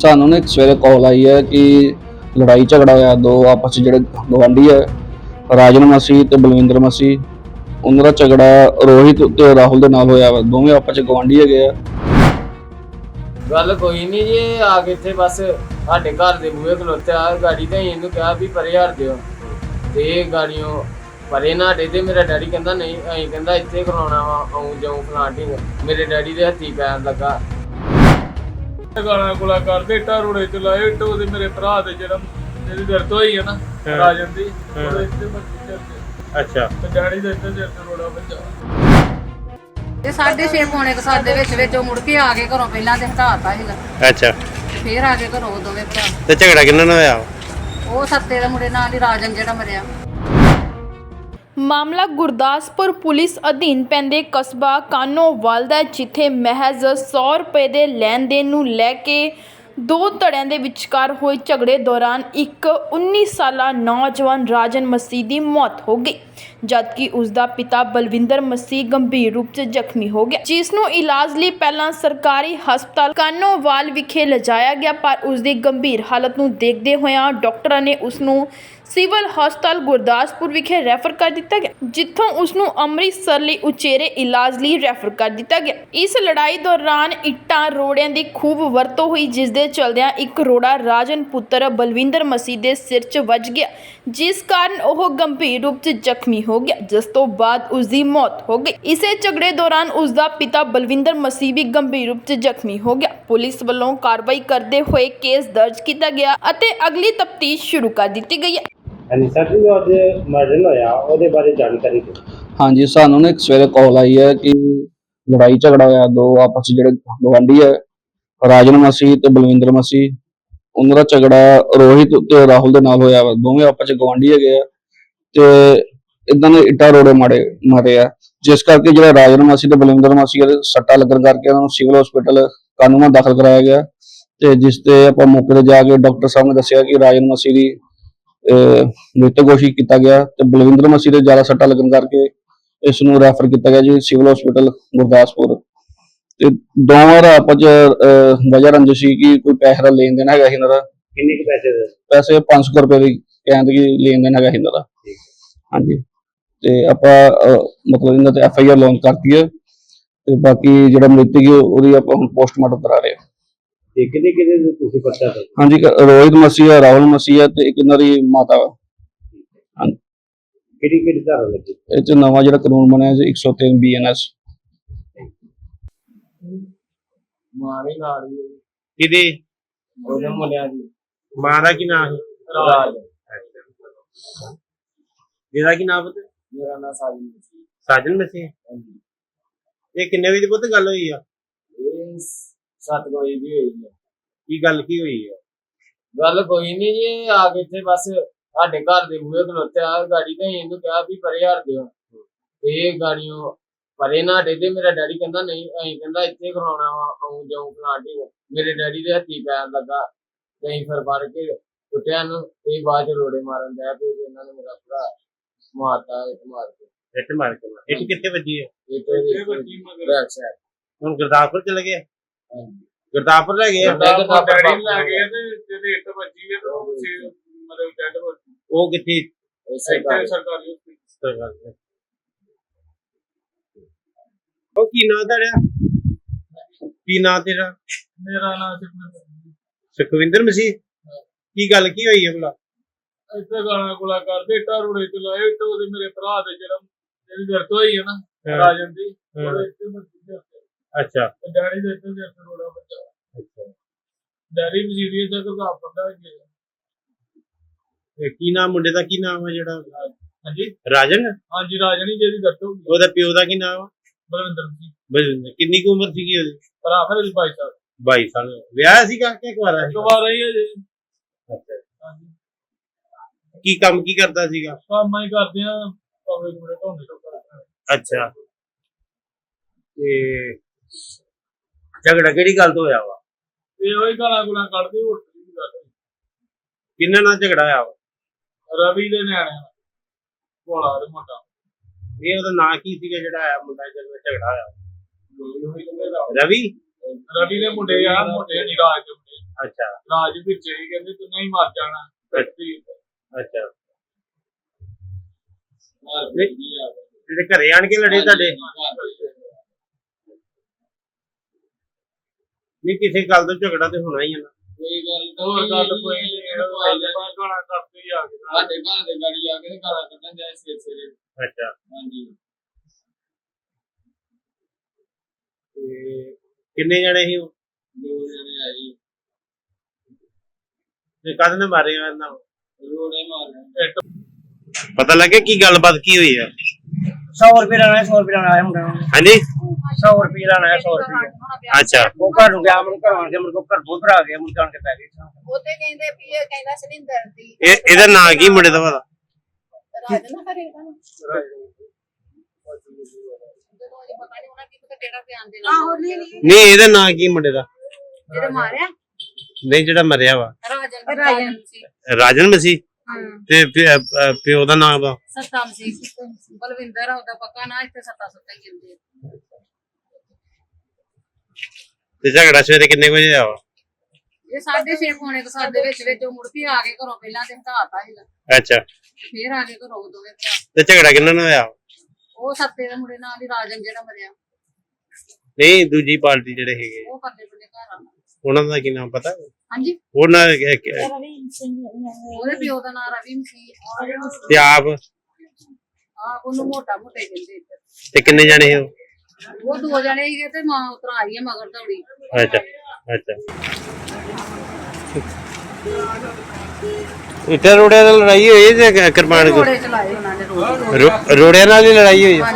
ਸਾਨੂੰ ਨਾ ਸਵੇਰੇ ਕਾਲ ਆਈ ਹੈ ਕਿ ਲੜਾਈ ਝਗੜਾ ਹੋਇਆ, ਦੋ ਆਪਸ 'ਚ ਜਿਹੜੇ ਗਵਾਂਢੀ ਹੈ, ਰਾਜਨ ਮਸੀਹ ਤੇ ਬਲਵਿੰਦਰ ਮਸੀਹ, ਉਹਨਾਂ ਦਾ ਝਗੜਾ ਰੋਹਿਤ ਤੇ ਰਾਹੁਲ ਦੇ ਨਾਲ ਹੋਇਆ ਵਾ। ਦੋਵੇਂ ਆਪਸ 'ਚ ਗਵਾਂਢੀ ਹੈਗੇ ਆ। ਗੱਲ ਕੋਈ ਨਹੀਂ ਜੀ ਆ ਕੇ ਇੱਥੇ ਬਸ ਸਾਡੇ ਘਰ ਦੇ ਬੂਹੇ ਆ, ਗਾੜੀ ਤੇ ਅਸੀਂ ਇਹਨੂੰ ਕਿਹਾ ਵੀ ਪਰੇ ਹਟ ਦਿਓ ਤੇ ਗਾੜੀਆਂ ਪਰੇ ਨਾ ਹਟੇ ਤੇ ਮੇਰਾ ਡੈਡੀ ਕਹਿੰਦਾ ਨਹੀਂ, ਅਸੀਂ ਕਹਿੰਦਾ ਇੱਥੇ ਖਲੋਣਾ ਵਾ, ਆਉਂ ਜਾਉਂ ਫਲਾਂਟਿੰਗ ਮੇਰੇ ਡੈਡੀ ਦੇ ਹੱਥੀ ਪੈਣ ਲੱਗਾ। ਗਾਲਾਂ ਗੁਲਾ ਕਰਦੇ ਇੱਟਾਂ ਰੋੜੇ ਚ ਲਾਏ ਇੱਟ ਉਹਦੇ ਮੇਰੇ ਭਰਾ ਦੇ ਜਿਹੜਾ ਜਿਹਦੀ ਦਰਦ ਹੋਈ ਹੈ ਨਾ ਹਾਂ। ਰਾਜਨ ਦੀ ਹਾਂ। ਉਹਦੇ ਇੱਥੇ ਮੱਛੀ ਚੱਲਦੇ ਅੱਛਾ। ਤੇ ਡੈਡੀ ਦੇ ਇੱਥੇ ਤੇ ਰੋੜਾ ਵੱਜਾ। ਤੇ ਸਾਢੇ ਛੇ ਪੌਣੇ ਕੁ ਸੱਤ ਦੇ ਵਿੱਚ ਵਿੱਚ ਉਹ ਮੁੜ ਕੇ ਆ ਕੇ ਘਰੋਂ ਪਹਿਲਾਂ ਤੇ ਹਟਾਤਾ ਸੀਗਾ। ਅੱਛਾ। ਫੇਰ ਆ ਕੇ ਘਰੋਂ ਦੋਵੇਂ ਭਰਾ। ਤੇ ਝਗੜਾ ਕਿੰਨਾ ਨਾਲ ਹੋਇਆ? ਉਹ ਸੱਤੇ ਦੇ ਮੁੰਡੇ ਨਾਲ ਹੀ ਰਾਜਨ ਜਿਹੜਾ ਮਰਿਆ। ਮਾਮਲਾ ਗੁਰਦਾਸਪੁਰ ਪੁਲਿਸ ਅਧੀਨ ਪੈਂਦੇ ਕਸਬਾ ਕਾਨੋਵਾਲ ਦਾ ਹੈ, ਜਿੱਥੇ ਮਹਿਜ਼ 100 ਰੁਪਏ ਦੇ ਲੈਣ ਦੇਣ ਨੂੰ ਲੈ ਕੇ ਦੋ ਧੜਿਆਂ ਦੇ ਵਿਚਕਾਰ ਹੋਏ ਝਗੜੇ ਦੌਰਾਨ ਇੱਕ 19 ਸਾਲਾ ਨੌਜਵਾਨ ਰਾਜਨ ਮਸੀਹ ਦੀ ਮੌਤ ਹੋ ਗਈ, ਜਦਕਿ ਉਸ ਦਾ ਪਿਤਾ ਬਲਵਿੰਦਰ ਮਸੀਹ ਗੰਭੀਰ ਰੂਪ 'ਚ ਜ਼ਖਮੀ ਹੋ ਗਿਆ। ਜਿਸ ਨੂੰ ਇਲਾਜ ਲਈ ਪਹਿਲਾਂ ਸਰਕਾਰੀ ਹਸਪਤਾਲ ਕਾਨੋਵਾਲ ਵਿਖੇ ਲਿਜਾਇਆ ਗਿਆ, ਪਰ ਉਸ ਦੀ ਗੰਭੀਰ ਹਾਲਤ ਨੂੰ ਦੇਖਦੇ ਹੋਇਆਂ ਡਾਕਟਰਾਂ ਨੇ ਉਸ ਨੂੰ ਸਿਵਲ ਹਸਪਤਾਲ ਗੁਰਦਾਸਪੁਰ ਵਿਖੇ ਰੈਫਰ ਕਰ ਦਿੱਤਾ ਗਿਆ, ਜਿੱਥੋਂ ਉਸ ਨੂੰ ਅੰਮ੍ਰਿਤਸਰ ਲਈ ਉਚੇਰੇ ਇਲਾਜ ਲਈ ਰੈਫਰ ਕਰ ਦਿੱਤਾ ਗਿਆ। ਇਸ ਲੜਾਈ ਦੌਰਾਨ ਇੱਟਾਂ, ਰੋੜਿਆਂ ਦੀ ਖੂਬ ਵਰਤੋਂ ਹੋਈ ਜਿਸ ਦੇ ਚਲਦਿਆਂ ਇੱਕ ਰੋੜਾ ਰਾਜਨ ਪੁੱਤਰ ਬਲਵਿੰਦਰ ਮਸੀਹ ਦੇ ਸਿਰ 'ਚ ਵੱਜ ਗਿਆ ਜਿਸ ਕਾਰਨ ਉਹ ਗੰਭੀਰ ਰੂਪ 'ਚ ਜ਼ਖਮੀ ਹੋ ਗਿਆ ਜਿਸ ਤੋਂ ਬਾਅਦ ਉਸ ਦੀ ਮੌਤ ਹੋ ਗਈ। ਇਸੇ ਝਗੜੇ ਦੌਰਾਨ ਉਸ ਦਾ ਪਿਤਾ ਬਲਵਿੰਦਰ ਮਸੀਹ ਵੀ ਗੰਭੀਰ ਰੂਪ 'ਚ ਜ਼ਖਮੀ ਹੋ ਗਿਆ। ਪੁਲਿਸ ਵੱਲੋਂ ਕਾਰਵਾਈ ਕਰਦੇ ਹੋਏ ਕੇਸ ਦਰਜ ਕੀਤਾ ਗਿਆ ਅਤੇ ਅਗਲੀ ਤਫਤੀਸ਼ ਸ਼ੁਰੂ ਕਰ ਦਿੱਤੀ ਗਈ ਹੈ। ਹਾਂਜੀ ਸਰ ਜੀ ਜੋ ਅੱਜ ਮਰਡਰ ਹੋਇਆ ਉਹਦੇ ਬਾਰੇ ਜਾਣਕਾਰੀ ਦਿਓ। ਹਾਂਜੀ ਸਾਨੂੰ ਨਾ ਇੱਕ ਸਵੇਰੇ ਕਾਲ ਆਈ ਹੈ ਕਿ ਲੜਾਈ ਝਗੜਾ ਹੋਇਆ ਦੋ ਆਪਸ 'ਚ ਜਿਹੜੇ ਗਵਾਂਢੀ ਹੈ ਰਾਜਨ ਮਸੀਹ ਤੇ ਬਲਵਿੰਦਰ ਮਸੀਹ ਉਹਨਾਂ ਦਾ ਝਗੜਾ ਰੋਹਿਤ ਤੇ ਰਾਹੁਲ ਦੇ ਨਾਲ ਹੋਇਆ ਦੋਵੇਂ ਆਪਸ 'ਚ ਗਵਾਂਢੀ ਹੈਗੇ ਆ ਤੇ ਇਦਾਂ ਦੇ ਇੱਟਾਂ ਰੋੜੇ ਮਾਰੇ ਮਾਰੇ ਆ। ਜਿਸ ਕਰਕੇ ਜਿਹੜਾ ਰਾਜਨ ਮਾਸੀ ਤੇ ਬਲਵਿੰਦਰ ਮਾਸੀ ਦੇ ਸੱਟਾ ਲੱਗਣ ਕਰਕੇ ਉਹਨਾਂ ਨੂੰ ਸਿਵਲ ਹਸਪੀਟਲ ਕਾਨੂੰਨਾਂ ਦਾਖਲ ਕਰਾਇਆ ਗਿਆ ਤੇ ਜਿਸ ਤੇ ਆਪਾਂ ਮੌਕੇ ਤੇ ਜਾ ਕੇ ਡਾਕਟਰ ਸਾਹਿਬ ਨੇ ਦੱਸਿਆ ਕਿ ਰਾਜਨ ਮਾਸੀ ਦੀ ਅਹ, ਮ੍ਰਿਤਕ ਘੋਸ਼ਿਤ ਕੀਤਾ ਗਿਆ ਤੇ ਬਲਵਿੰਦਰ ਮਸੀਹ ਦੇ ਜ਼ਿਆਦਾ ਸੱਟਾ ਲੱਗਣ ਕਰਕੇ ਇਸ ਨੂੰ ਰੈਫਰ ਕੀਤਾ ਗਿਆ ਜੀ ਸਿਵਲ ਹਸਪੀਟਲ ਗੁਰਦਾਸਪੁਰ। ਤੇ ਦੋਵਾਂ ਦਾ ਆਪਸ 'ਚ, ਵਜ੍ਹਾ ਰੰਜਿਸ਼ ਸੀ ਕਿ ਕੋਈ ਪੈਸੇ ਦਾ ਲੈਣ ਦੇਣ ਹੈਗਾ ਸੀ ਇਹਨਾਂ ਦਾ। ਕਿੰਨੇ ਕੁ ਪੈਸੇ ਦੇ? ਪੈਸੇ 500 ਰੁਪਏ ਦੀ ਕਹਿੰਦੇ ਕਿ ਲੈਣ ਦੇਣ ਹੈਗਾ ਸੀ ਇਹਨਾਂ ਦਾ। ਹਾਂਜੀ। ਤੇ ਆਪਾਂ ਅਹ, ਮਤਲਬ ਇਹਨਾਂ ਤੇ ਐਫ ਆਈ ਆਰ ਲਾਂਚ ਕਰਤੀ ਹੈ। ਤੇ ਬਾਕੀ ਜਿਹੜਾ ਮ੍ਰਿਤਕ ਹੈ ਉਹਦੀ ਆਪਾਂ ਹੁਣ ਪੋਸਟਮਾਰਟਮ ਕਰਾ ਰਹੇ ਹਾਂ। ਤੇ ਕਿੰਨੇ ਕਿੰਨੇ ਦੇ ਤੁਸੀਂ ਪਰਚਾ ਦੇ? ਹਾਂਜੀ ਇੱਕ ਰੋਹਿਤ ਮਸੀਹ ਹੈ ਰਾਹੁਲ ਮਸੀਹ ਹੈ ਤੇ ਇੱਕ ਇਹਨਾਂ ਦੀ ਮਾਤਾ ਵਾ ਕਿਹੜੀ ਕਿਹੜੀ ਧਾਰਾ ਲੱਗੀ? ਇਹ ਚ ਨਵਾਂ ਜਿਹੜਾ ਕਾਨੂੰਨ ਬਣਿਆ ਜੀ 103 ਬੀਐਨਐਸ ਮਾਂ ਵੀ ਨਾਲ ਹੀ। ਹੈ। ਕਿਹਦੇ? ਉਹਦੇ ਮੁੰਡਿਆਂ ਦੀ। ਮਾਂ ਦਾ ਕੀ ਨਾਮ ਹੈ ਰਾਜ। ਜਿਹਦਾ ਕੀ ਨਾਮ ਹੈ ਮੇਰਾ ਨਾਂ ਸਾਜੀ ਸੀ ਸਾਜਨ ਮਸੀਹ? ਇਹ ਕਿੰਨੇ ਵਜੇ ਪੁੱਤ ਗੱਲ ਹੋਈ ਆ? ਇਹ ਸੱਤ ਕੁ ਵਜੇ ਦੀ ਹੋਈ ਹੈ ਕੀ ਗੱਲ ਕੀ ਹੋਈ ਆ? ਗੱਲ ਕੋਈ ਨਹੀਂ ਜੀ ਆ ਕੇ ਇੱਥੇ ਬਸ ਸਾਡੇ ਘਰ ਦੇ ਬੂਹੇ ਖਲੋਤਿਆ ਗਾੜੀ ਤੇ ਇਹਨੂੰ ਕਿਹਾ ਵੀ ਪਰੇ ਹਟ ਦਿਓ ਇਹ ਗਾੜੀਆਂ ਪਰੇ ਨਾ ਡੇ ਤੇ ਮੇਰਾ ਡੈਡੀ ਕਹਿੰਦਾ ਨਹੀਂ ਅਸੀਂ ਕਹਿੰਦਾ ਇੱਥੇ ਖਲੋਣਾ ਵਾ ਆਉਂ ਜਾਉਂ ਫਲਾਂਟਿੰਗ ਮੇਰੇ ਡੈਡੀ ਦੇ ਹੱਥੀ ਪੈਣ ਲੱਗਾ ਤੇ ਅਸੀਂ ਫਿਰ ਫੜ ਕੇ ਕੁੱਟਿਆ ਨੂੰ ਤੇ ਬਾਅਦ ਚ ਰੋੜੇ ਮਾਰਨ ਦਿਆ ਤੇ ਇਹਨਾਂ ਨੇ ਮੇਰਾ ਭਰਾ ਮਾਰਤਾ ਇੱਕ ਮਾਰ ਕੇ। ਇੱਟ ਮਾਰ ਕੇ ਮਾਰ। ਇੱਟ ਕਿੱਥੇ ਵੱਜੀ ਬੈਕ ਸਾਈਡ ਹੁਣ ਗੁਰਦਾਸਪੁਰ ਚਲੇ ਗਏ? ਹਾਂਜੀ। ਗੁਰਦਾਸਪੁਰ ਲੈ ਗਏ ਆ? ਗੁਰਦਾਸਪੁਰ ਡੈਡੀ ਨੂੰ ਲੈ ਗਏ ਤੇ ਜਿਹਦੇ ਇੱਟ ਵੱਜੀ ਹੈ ਤੇ ਉਹ ਸੀ ਮਤਲਬ ਡੈਡ ਹੋ ਗਈ। ਉਹ ਕਿੱਥੇ? ਇਸੇ ਇੱਥੇ ਸਰਕਾਰੀ hospital। ਉਹ ਕੀ ਨਾਂ ਤੇਰਾ? ਕੀ ਨਾਂ ਤੇਰਾ? ਮੇਰਾ ਨਾਮ ਸਿਮਰਨ ਸੁਖਵਿੰਦਰ ਮਸੀਹ? ਕੀ ਗੱਲ ਕੀ ਹੋਈ ਹੈ ਭਲਾ? ਇੱਥੇ ਗਾਲਾਂ ਗੁਲਾ ਕਰਦੇ ਇੱਟਾਂ ਰੋੜੇ ਚ ਲਾਏ ਇੱਟ ਉਹਦੇ ਮੇਰੇ ਭਰਾ ਦੇ ਜਿਹੜਾ ਜਿਹਦੀ ਦਰਦ ਹੋਈ ਹੈ ਨਾ ਹਾਂ। ਰਾਜਨ ਦੀ ਹਾਂ। ਉਹਦੇ ਇੱਥੇ ਅੱਛਾ। ਤੇ ਡੈਡੀ ਦੇ ਇੱਥੇ ਤੇ ਰੋੜਾ ਵੱਜਾ। ਡੈਡੀ ਵੀ ਸੀਰੀਅਸ ਹੈ ਕਿ ਆਪ ਬੰਦਾ ਹੈ। ਇਹ ਕੀ ਨਾਮ ਮੁੰਡੇ ਦਾ ਕੀ ਨਾਮ ਹੈ ਜਿਹੜਾ? ਹਾਂਜੀ। ਰਾਜਨ? ਹਾਂਜੀ ਰਾਜਨੀ ਜਿਹਦੀ ਦਰਦ ਹੋ ਗਈ। ਉਹਦਾ ਪਿਓ ਦਾ ਕੀ ਨਾਮ ਆ? ਬਲਵਿੰਦਰ ਸਿੰਘ। ਬਲਜਿੰਦਰ। ਕਿੰਨੀ ਕੁ ਉਮਰ ਸੀਗੀ ਉਹਦੀ? ਭਰਾ ਮੇਰੇ ਦੀ ਭਾਈ ਸਾਹਿਬ 22 ਸਾਲ। ਵਿਆਹ ਸੀਗਾ ਕਿ ਕੁਆਰਾ ਸੀ ਗਵਾ ਰਹੀ ਹੈ ਜੀ। ਅੱਛਾ। ਹਾਂਜੀ ਕੀ ਕੰਮ ਕੀ ਕਰਦਾ ਸੀਗਾ? ਕੰਮ ਹੀ ਕਰਦੇ ਆ ਭਾਵੇਂ ਮੁੰਡੇ ਢੋਣੇ ਤੋਂ ਕਰਦੇ ਅੱਛਾ। ਤੇ ਝਗੜਾ ਕਿਹੜੀ ਗੱਲ ਤੋਂ ਹੋਇਆ ਵਾ? ਤੇ ਉਹੀ ਗਾਲਾਂ ਗੁਲਾਂ ਕੱਢਦੇ ਹੋਟਲ ਦੀ ਗੱਲ ਕਿੰਨਾ ਨਾਲ ਝਗੜਾ ਹੋਇਆ ਵਾ? ਰਵੀ ਦੇ ਨਿਆਣੇ ਨਾਲ। ਭੋਲਾ ਦੇ ਮੁੰਡਾ। ਇਹ ਉਹਦਾ ਨਾਂ ਕੀ ਸੀਗਾ ਜਿਹੜਾ ਆਇਆ ਮੁੰਡਾ ਜਦੋਂ ਝਗੜਾ ਹੋਇਆ? ਰਵੀ? ਰਵੀ ਦੇ ਮੁੰਡੇ ਆ ਮੁੰਡੇ ਨਹੀਂ ਰਾਜ ਦੇ ਮੁੰਡੇ। ਅੱਛਾ। ਰਾਜ ਵਿੱਚ ਹੀ ਕਹਿੰਦੇ ਤੂੰ ਨਹੀਂ ਮਰ ਜਾਣਾ ਅੱਛਾ। ਘਰ ਦੇ ਵੀ ਆ। ਗਏ ਜਿਹੜੇ ਘਰੇ ਆਣ ਕੇ ਲੜੇ ਤੁਹਾਡੇ? ਨਹੀਂ ਕਿਸੇ ਗੱਲ ਤੋਂ ਝਗੜਾ ਤੇ ਹੋਣਾ ਹੀ ਆ ਨਾ। ਕੋਈ ਗੱਲ ਹੋਰ ਗੱਲ ਕੋਈ ਨਹੀਂ ਸਾਡੇ ਘਰ ਦੇ ਗਾੜੀ ਆ ਕੇ ਗਾਲਾਂ ਕੱਢਣ ਜਾਏ ਸਿਰ ਸਿਰੇ। ਅੱਛਾ। ਹਾਂਜੀ। ਤੇ ਕਿੰਨੇ ਜਣੇ ਸੀ ਉਹ? ਦੋ ਜਣੇ ਆਈ ਤੇ ਕਦ ਨੇ ਮਾਰੇ ਆ ਇਹਨਾਂ ਨੂੰ? ਰੋੜੇ ਮਾਰੇ। ਪਤਾ ਲੱਗਿਆ ਕੀ ਗੱਲਬਾਤ ਕੀ ਹੋਈ ਹੈ 100 ਰੁਪਏ ਲੈਣਾ ਹੈ 100 ਰੁਪਏ ਲੈਣਾ ਹੈ ਮੁੰਡਾ ਨੂੰ। ਹਾਂਜੀ। 100 ਰੁਪਏ ਲੈਣਾ ਹੈ 100 ਰੁਪਏ। ਅੱਛਾ। ਉਹ ਘਰ ਨੂੰ ਗਿਆ ਮੁੜ ਘਰ ਆਣ ਕੇ ਮੁੜ ਕੇ ਘਰ ਬਹੁਤ ਭਰਾ ਗਿਆ ਕੇ ਆਣ ਕੇ ਪੈ ਗਏ। ਉਹਤੇ ਕਹਿੰਦੇ ਵੀ ਇਹ ਕਹਿੰਦਾ ਸਲਿੰਦਰ ਦੀ। ਇਹ ਇਹਦਾ ਨਾਂ ਕੀ ਮੁੰਡੇ ਦਾ ਪਤਾ ਨਾ ਨਾ ਜਦੋਂ ਇਹ ਪਤਾ ਨਹੀਂ ਉਹਨਾਂ ਕੀ ਪਤਾ ਕਿਹੜਾ ਧਿਆਨ ਦੇਣਾ। ਆਹੋ ਨਹੀਂ ਨਹੀਂ। ਨਹੀਂ ਇਹਦਾ ਨਾਂ ਕੀ ਮੁੰਡੇ ਦਾ? ਜਿਹੜੇ ਮਾਰਿਆ? ਨਹੀਂ ਜਿਹੜਾ ਮਰਿਆ ਵਾ। ਰਾਜਨ ਰਾਜਨ। ਸੀ। ਰਾਜਨ ਮਸੀ ਹਾਂ। ਤੇ ਪਿ- ਅ, ਪਿਓ ਦਾ ਨਾਮ ਵਾ ਸੱਤਾਮ ਸੀ। ਬਲਵਿੰਦਰ ਉਹਦਾ ਪੱਕਾ ਨਾ ਇੱਥੇ ਸੱਤਾ ਸੱਤਾ ਹੀ ਕਹਿੰਦੇ ਤੇ ਝਗੜਾ ਸਵੇਰੇ ਕਿੰਨੇ ਕੁ ਵਜੇ ਆ ਵਾ? ਇਹ ਸਾਢੇ ਛੇ ਪੌਣੇ ਕੁ ਸੱਤ ਦੇ ਵਿੱਚ ਵਿੱਚ ਉਹ ਮੁੜ ਕੇ ਆ ਗਏ ਘਰੋਂ ਪਹਿਲਾਂ ਤੇ ਹਟਾਤਾ ਸੀਗਾ ਅੱਛਾ। ਫੇਰ ਆ ਗਏ ਘਰੋਂ ਉਹ ਦੋਵੇਂ ਭਰਾ। ਤੇ ਝਗੜਾ ਕਿੰਨਾ ਨਾਲ ਹੋਇਆ? ਉਹ ਸੱਤੇ ਦੇ ਮੁੰਡੇ ਨਾਲ ਹੀ ਰਾਜਨ ਜਿਹੜਾ ਮਰਿਆ। ਨਹੀਂ ਦੂਜੀ ਪਾਰਟੀ ਜਿਹੜੇ ਹੈਗੇ। ਉਹ ਕਰਦੇ ਬੰਦੇ ਘਰ ਆ। ਉਹਨਾਂ ਦਾ ਕੀ ਨਾਮ ਪਤਾ? ਹਾਂਜੀ। ਉਹਨਾਂ ਦਾ ਕੀ- ਉਹਦੇ ਪਿਓ ਦਾ ਨਾਮ ਰਵੀ ਸੀ। ਤੇ ਆਪ? ਆ ਉਹਨੂੰ ਮੋਟਾ ਮੋਟੇ ਕਹਿੰਦੇ ਇੱਧਰ। ਤੇ ਕਿੰਨੇ ਜਾਣੇ ਹੋ ਉਹ? ਦੋ ਜਣੇ ਸੀਗੇ ਤੇ ਮਾਂ ਉਤਰ ਆਈ ਹੈ ਮਗਰ ਦੌੜੀ ਅੱਛਾ। ਇੱਥੇ ਰੋੜਿਆਂ ਨਾਲ ਲੜਾਈ ਹੋਈ ਹੈ ਜਾਂ ਕਿਰਪਾਨ ਘੋੜੇ ਚਲਾਏ ਉਹਨਾਂ ਨੇ ਰੋਡ ਰੋ- ਰੋੜਿਆਂ ਨਾਲ ਹੀ ਲੜਾਈ ਹੋਈ ਹੈ?